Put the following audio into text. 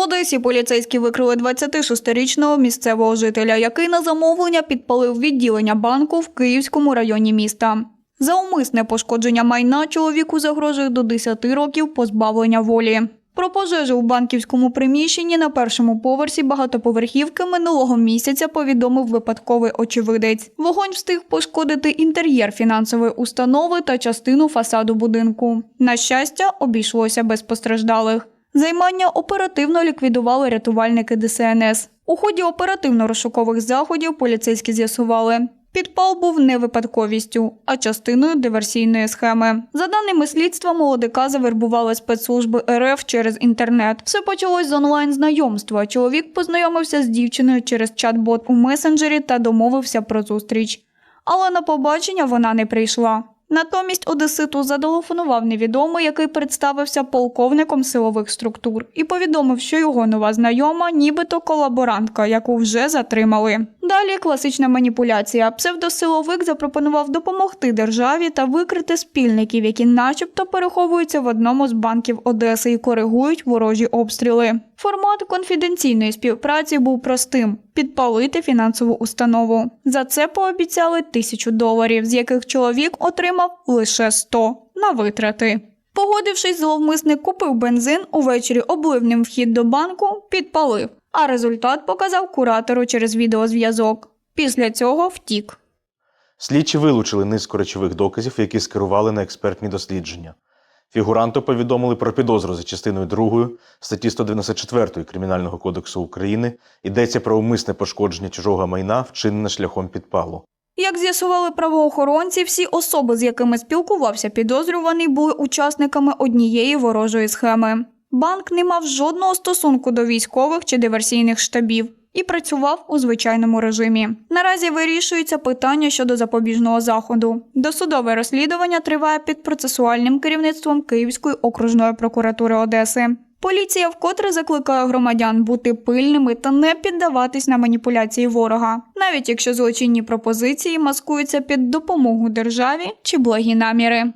Одесі поліцейські викрили 26-річного місцевого жителя, який на замовлення підпалив відділення банку в Київському районі міста. За умисне пошкодження майна чоловіку загрожує до 10 років позбавлення волі. Про пожежу у банківському приміщенні на першому поверсі багатоповерхівки минулого місяця повідомив випадковий очевидець. Вогонь встиг пошкодити інтер'єр фінансової установи та частину фасаду будинку. На щастя, обійшлося без постраждалих. Займання оперативно ліквідували рятувальники ДСНС. У ході оперативно-розшукових заходів поліцейські з'ясували. Підпал був не випадковістю, а частиною диверсійної схеми. За даними слідства, молодика завербували спецслужби РФ через інтернет. Все почалось з онлайн знайомства. Чоловік познайомився з дівчиною через чат-бот у месенджері та домовився про зустріч. Але на побачення вона не прийшла. Натомість Одеситу зателефонував невідомий, який представився полковником силових структур, і повідомив, що його нова знайома, нібито колаборантка, яку вже затримали. Далі класична маніпуляція. Псевдосиловик запропонував допомогти державі та викрити спільників, які, начебто, переховуються в одному з банків Одеси і коригують ворожі обстріли. Формат конфіденційної співпраці був простим: підпалити фінансову установу. За це пообіцяли тисячу доларів, з яких чоловік отримав лише 100 на витрати. Погодившись, зловмисник купив бензин, увечері облив ним вхід до банку, підпалив, а результат показав куратору через відеозв'язок. Після цього втік. Слідчі вилучили низку речових доказів, які скерували на експертні дослідження. Фігуранту повідомили про підозру за частиною 2 статті 194 Кримінального кодексу України. Йдеться про умисне пошкодження чужого майна, вчинене шляхом підпалу. Як з'ясували правоохоронці, всі особи, з якими спілкувався підозрюваний, були учасниками однієї ворожої схеми. Банк не мав жодного стосунку до військових чи диверсійних штабів і працював у звичайному режимі. Наразі вирішується питання щодо запобіжного заходу. Досудове розслідування триває під процесуальним керівництвом Київської окружної прокуратури Одеси. Поліція вкотре закликає громадян бути пильними та не піддаватись на маніпуляції ворога, навіть якщо злочинні пропозиції маскуються під допомогу державі чи благі наміри.